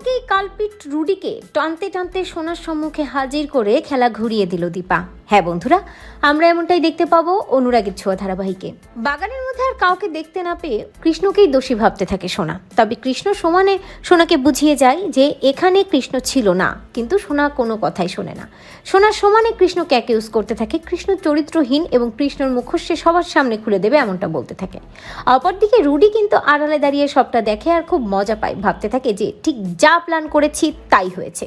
আগেই কালপিট রুডিকে টানতে টানতে সোনার সম্মুখে হাজির করে খেলা ঘুরিয়ে দিল দীপা। হ্যাঁ বন্ধুরা, আমরা এমনটাই দেখতে পাবো অনুরাগের ছোঁয়া ধারাবাহিকে। বাগানের মধ্যে আর কাউকে দেখতে না পেয়ে কৃষ্ণকেই দোষী ভাবতে থাকে সোনা। তবে কৃষ্ণ সমানে সোনাকে বুঝিয়ে যায় যে এখানে কৃষ্ণ ছিল না, কিন্তু সোনা কোনো কথাই শোনে না। সোনা সমানে কৃষ্ণকে অ্যাকিউজ করতে থাকে, কৃষ্ণ চরিত্রহীন এবং কৃষ্ণর মুখোশ সবার সামনে খুলে দেবে এমনটা বলতে থাকে। অপরদিকে রুডি কিন্তু আড়ালে দাঁড়িয়ে সবটা দেখে আর খুব মজা পায়, ভাবতে থাকে যে ঠিক যা প্ল্যান করেছি তাই হয়েছে।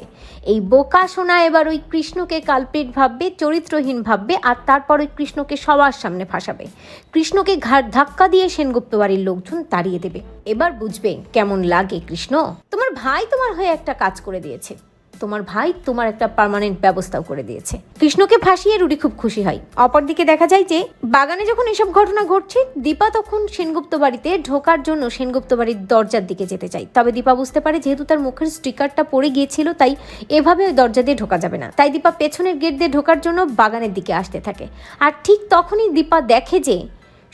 এই বোকা সোনা এবার ওই কৃষ্ণকে কালপিট ভাববে চরিত্রহীন ভাববে আর তারপর ওই কৃষ্ণকে সবার সামনে ফাঁসাবে কৃষ্ণকে ঘাট ধাক্কা দিয়ে সেনগুপ্ত বাড়ির লোকজন তাড়িয়ে দেবে। এবার বুঝবে কেমন লাগে কৃষ্ণ? তোমার ভাই তোমার হয়ে একটা কাজ করে দিয়েছে। তোমার ভাই তোমার একটা পার্মানেন্ট ব্যবস্থাও করে দিয়েছে। কৃষ্ণকে ফাঁসিয়ে রুডি খুব খুশি হয়। অপরদিকে দেখা যায় যে, বাগানে যখন এসব ঘটনা ঘটছে, দীপা তখন সেনগুপ্ত বাড়িতে ঢোকার জন্য সেনগুপ্ত বাড়ির দরজার দিকে যেতে চায়। তবে দীপা বুঝতে পারে যেহেতু তার মুখের স্টিকারটা পড়ে গিয়েছিল, তাই এভাবে ওই দরজা দিয়ে ঢোকা যাবে না। তাই দীপা পেছনের গেট দিয়ে ঢোকার জন্য বাগানের দিকে আসতে থাকে। আর ঠিক তখনই দীপা দেখে যে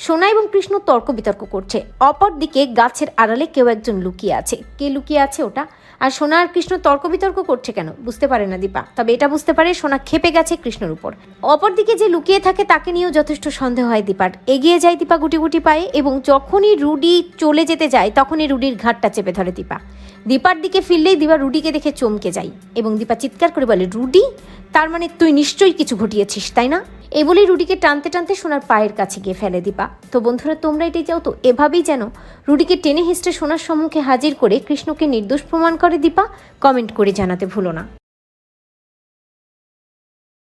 সোনা এবং কৃষ্ণ তর্ক বিতর্ক করছে। অপরদিকে গাছের আড়ালে কেউ একজন লুকিয়ে আছে। কে লুকিয়ে আছে ওটা? আর সোনা আর কৃষ্ণ তর্ক বিতর্ক করছে কেন? বুঝতে পারে না দীপা। তবে এটা বুঝতে পারে সোনা খেপে গেছে কৃষ্ণর উপর। অপরদিকে যে লুকিয়ে থাকে তাকে নিয়েও যথেষ্ট সন্দেহ হয় দীপার। এগিয়ে যায় দীপা গুটি গুটি পায়ে এবং যখনই রুডি চলে যেতে যায়, তখনই রুডির ঘাটটা চেপে ধরে দীপা। দীপার দিকে ফিরলেই দীপা রুডিকে দেখে চমকে যায় এবং দীপা চিৎকার করে বলে, রুডি? তার মানে তুই নিশ্চয়ই কিছু ঘটিয়েছিস, তাই না? এই বলেই রুডিকে টানতে টানতে সোনার পায়ের কাছে গিয়ে ফেলে দিবা। তো বন্ধুরা, তোমরা এটি যাও তো, এভাবেই যেন রুডিকে টেনে হিস্টে সোনার সম্মুখে হাজির করে কৃষ্ণকে নির্দোষ প্রমাণ করে দিবা। কমেন্ট করে জানাতে ভুলো না।